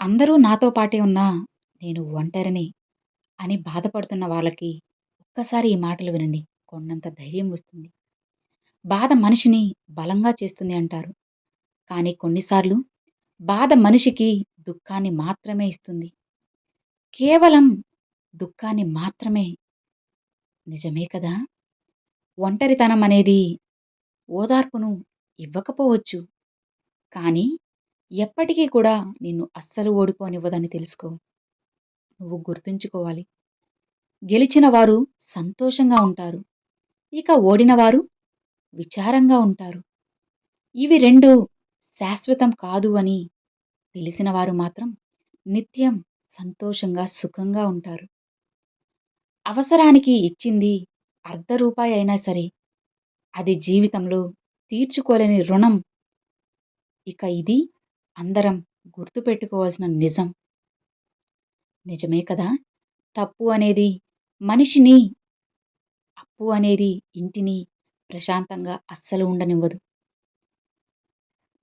అందరూ నాతో పాటే ఉన్నా నేను ఒంటరిని అని బాధపడుతున్న వాళ్ళకి ఒక్కసారి ఈ మాటలు వినండి. కొండంత ధైర్యం వస్తుంది. బాధ మనిషిని బలంగా చేస్తుంది అంటారు. కానీ కొన్నిసార్లు బాధ మనిషికి దుఃఖాన్ని మాత్రమే ఇస్తుంది. కేవలం దుఃఖాన్ని మాత్రమే. నిజమే కదా! ఒంటరితనం అనేది ఓదార్పును ఇవ్వకపోవచ్చు. కానీ ఎప్పటికీ కూడా నిన్ను అస్సలు ఓడిపోనివ్వదని తెలుసుకో. నువ్వు గుర్తుంచుకోవాలి. గెలిచిన వారు సంతోషంగా ఉంటారు. ఇక ఓడినవారు విచారంగా ఉంటారు. ఇవి రెండు శాశ్వతం కాదు అని తెలిసిన వారు మాత్రం నిత్యం సంతోషంగా, సుఖంగా ఉంటారు. అవసరానికి ఇచ్చింది అర్ధ రూపాయి అయినా సరే, అది జీవితంలో తీర్చుకోలేని రుణం. ఇక ఇది అందరం గుర్తుపెట్టుకోవాల్సిన నిజం. నిజమే కదా! తప్పు అనేది మనిషిని, అప్పు అనేది ఇంటిని ప్రశాంతంగా అస్సలు ఉండనివ్వదు.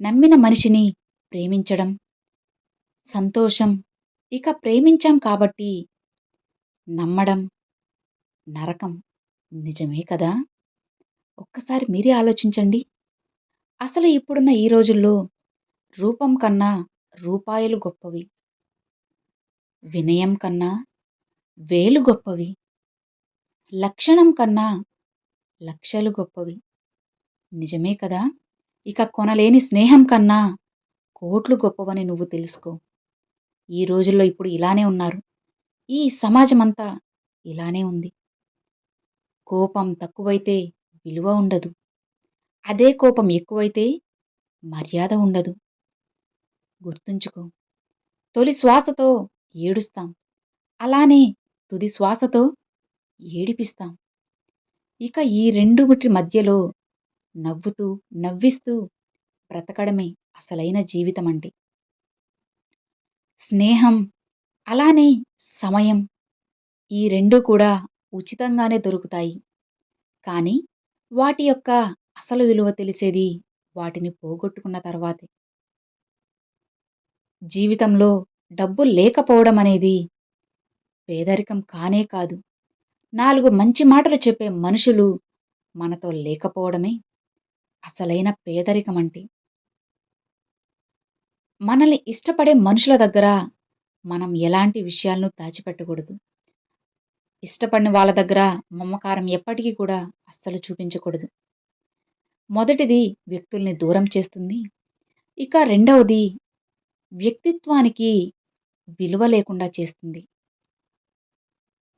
నమ్మిన మనిషిని ప్రేమించడం సంతోషం. ఇక ప్రేమించాం కాబట్టి నమ్మడం నరకం. నిజమే కదా! ఒక్కసారి మీరే ఆలోచించండి. అసలు ఇప్పుడున్న ఈ రోజుల్లో రూపం కన్నా రూపాయలు గొప్పవి. వినయం కన్నా వేలు గొప్పవి. లక్షణం కన్నా లక్షలు గొప్పవి. నిజమే కదా! ఇక కొనలేని స్నేహం కన్నా కోట్లు గొప్పవని నువ్వు తెలుసుకో. ఈ రోజుల్లో ఇప్పుడు ఇలానే ఉన్నారు. ఈ సమాజమంతా ఇలానే ఉంది. కోపం తక్కువైతే విలువ ఉండదు. అదే కోపం ఎక్కువైతే మర్యాద ఉండదు. గుర్తుంచుకో. తొలి శ్వాసతో ఏడుస్తాం. అలానే తుది శ్వాసతో ఏడిపిస్తాం. ఇక ఈ రెండుటి మధ్యలో నవ్వుతూ, నవ్విస్తూ బ్రతకడమే అసలైన జీవితమంటే. స్నేహం, అలానే సమయం ఈ రెండు కూడా ఉచితంగానే దొరుకుతాయి. కానీ వాటి యొక్క అసలు విలువ తెలిసేది వాటిని పోగొట్టుకున్న తర్వాతే. జీవితంలో డబ్బు లేకపోవడం అనేది పేదరికం కానే కాదు. నాలుగు మంచి మాటలు చెప్పే మనుషులు మనతో లేకపోవడమే అసలైన పేదరికం అంటే మనల్ని ఇష్టపడే మనుషుల దగ్గర మనం ఎలాంటి విషయాలను దాచిపెట్టకూడదు. ఇష్టపడిన వాళ్ళ దగ్గర మమకారం ఎప్పటికీ కూడా అస్సలు చూపించకూడదు. మొదటిది వ్యక్తుల్ని దూరం చేస్తుంది. ఇక రెండవది వ్యక్తిత్వానికి విలువ లేకుండా చేస్తుంది.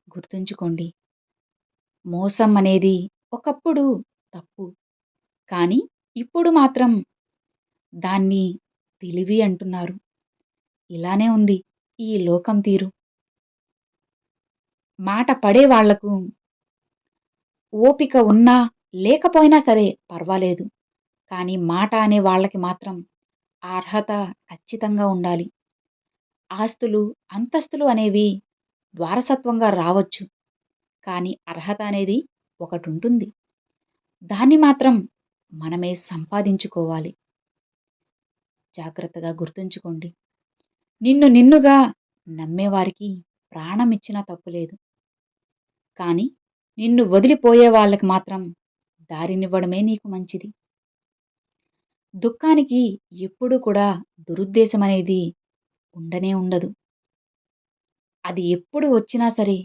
గుర్తుంచుకోండి. మోసం అనేది ఒకప్పుడు తప్పు. కానీ ఇప్పుడు మాత్రం దాన్ని తెలివి అంటున్నారు. ఇలానే ఉంది ఈ లోకం తీరు. మాట పడే వాళ్ళకు ఓపిక ఉన్నా, లేకపోయినా సరే పర్వాలేదు. కానీ మాట అనే వాళ్ళకి మాత్రం అర్హత ఖచ్చితంగా ఉండాలి. ఆస్తులు, అంతస్తులు అనేవి వారసత్వంగా రావచ్చు. కానీ అర్హత అనేది ఒకటి ఉంటుంది దాన్ని మాత్రం మనమే సంపాదించుకోవాలి. జాగ్రత్తగా గుర్తుంచుకోండి. నిన్ను నిన్నుగా నమ్మేవారికి ప్రాణం ఇచ్చినా తప్పులేదు. కానీ నిన్ను వదిలిపోయే వాళ్ళకి మాత్రం దారినివ్వడమే నీకు మంచిది. దుఃఖానికి ఎప్పుడూ కూడా దురుద్దేశం అనేది ఉండనే ఉండదు. అది ఎప్పుడు వచ్చినా సరే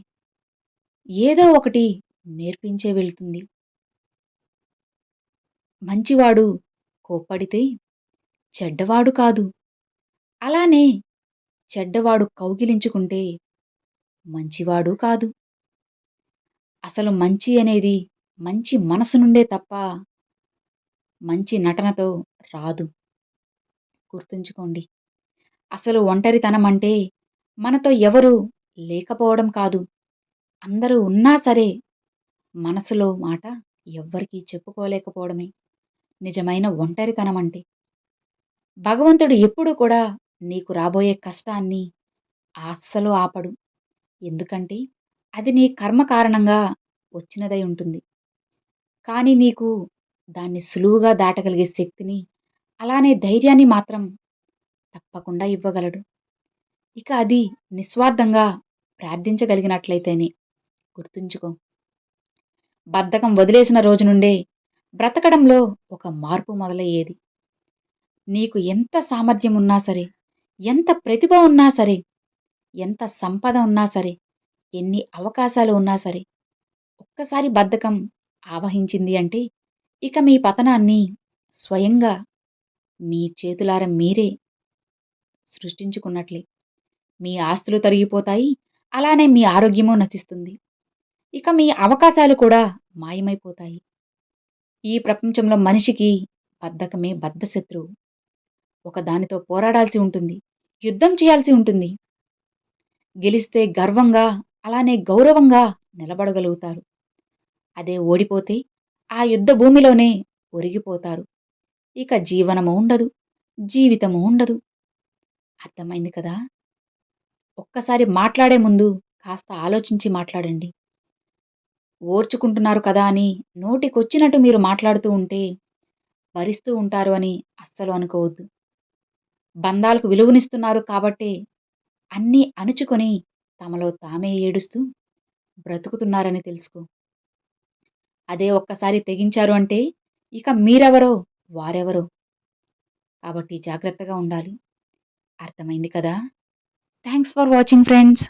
ఏదో ఒకటి నేర్పించే వెళ్తుంది. మంచివాడు కోప్పడితే చెడ్డవాడు కాదు. అలానే చెడ్డవాడు కౌగిలించుకుంటే మంచివాడు కాదు. అసలు మంచి అనేది మంచి మనసు నుండే తప్ప మంచి నటనతో రాదు. గుర్తుంచుకోండి. అసలు ఒంటరితనం అంటే మనతో ఎవరు లేకపోవడం కాదు. అందరూ ఉన్నా సరే మనసులో మాట ఎవ్వరికీ చెప్పుకోలేకపోవడమే నిజమైన ఒంటరితనం అంటే. భగవంతుడు ఎప్పుడూ కూడా నీకు రాబోయే కష్టాన్ని అస్సలు ఆపడు. ఎందుకంటే అది నీ కర్మ కారణంగా వచ్చినదై ఉంటుంది. కానీ నీకు దాన్ని సులువుగా దాటగలిగే శక్తిని, అలానే ధైర్యాన్ని మాత్రం తప్పకుండా ఇవ్వగలడు. ఇక అది నిస్వార్థంగా ప్రార్థించగలిగినట్లయితేనే. గుర్తుంచుకో. బద్ధకం వదిలేసిన రోజు నుండే బ్రతకడంలో ఒక మార్పు మొదలయ్యేది. నీకు ఎంత సామర్థ్యం ఉన్నా సరే ఎంత ప్రతిభ ఉన్నా సరే ఎంత సంపద ఉన్నా సరే ఎన్ని అవకాశాలు ఉన్నా సరే ఒక్కసారి బద్ధకం ఆవహించింది అంటే ఇక మీ పతనాన్ని స్వయంగా మీ చేతులార మీరే సృష్టించుకున్నట్లే. మీ ఆస్తులు తరిగిపోతాయి అలానే మీ ఆరోగ్యము నశిస్తుంది. ఇక మీ అవకాశాలు కూడా మాయమైపోతాయి. ఈ ప్రపంచంలో మనిషికి బద్ధకమే బద్ధశత్రువు ఒక దానితో పోరాడాల్సి ఉంటుంది యుద్ధం చేయాల్సి ఉంటుంది. గెలిస్తే గర్వంగా అలానే గౌరవంగా నిలబడగలుగుతారు. అదే ఓడిపోతే ఆ యుద్ధ భూమిలోనే ఒరిగిపోతారు. ఇక జీవనము ఉండదు జీవితము ఉండదు. అర్థమైంది కదా? ఒక్కసారి మాట్లాడే ముందు కాస్త ఆలోచించి మాట్లాడండి. ఓర్చుకుంటున్నారు కదా అని నోటికొచ్చినట్టు మీరు మాట్లాడుతూ ఉంటే భరిస్తూ ఉంటారు అని అస్సలు అనుకోవద్దు. బంధాలకు విలువనిస్తున్నారు కాబట్టే అన్నీ అణుచుకొని తమలో తామే ఏడుస్తూ బ్రతుకుతున్నారని తెలుసుకో. అదే ఒక్కసారి తెగించారు అంటే ఇక మీరెవరో వారెవరో? కాబట్టి జాగ్రత్తగా ఉండాలి. అర్థమైంది కదా? Thanks for watching friends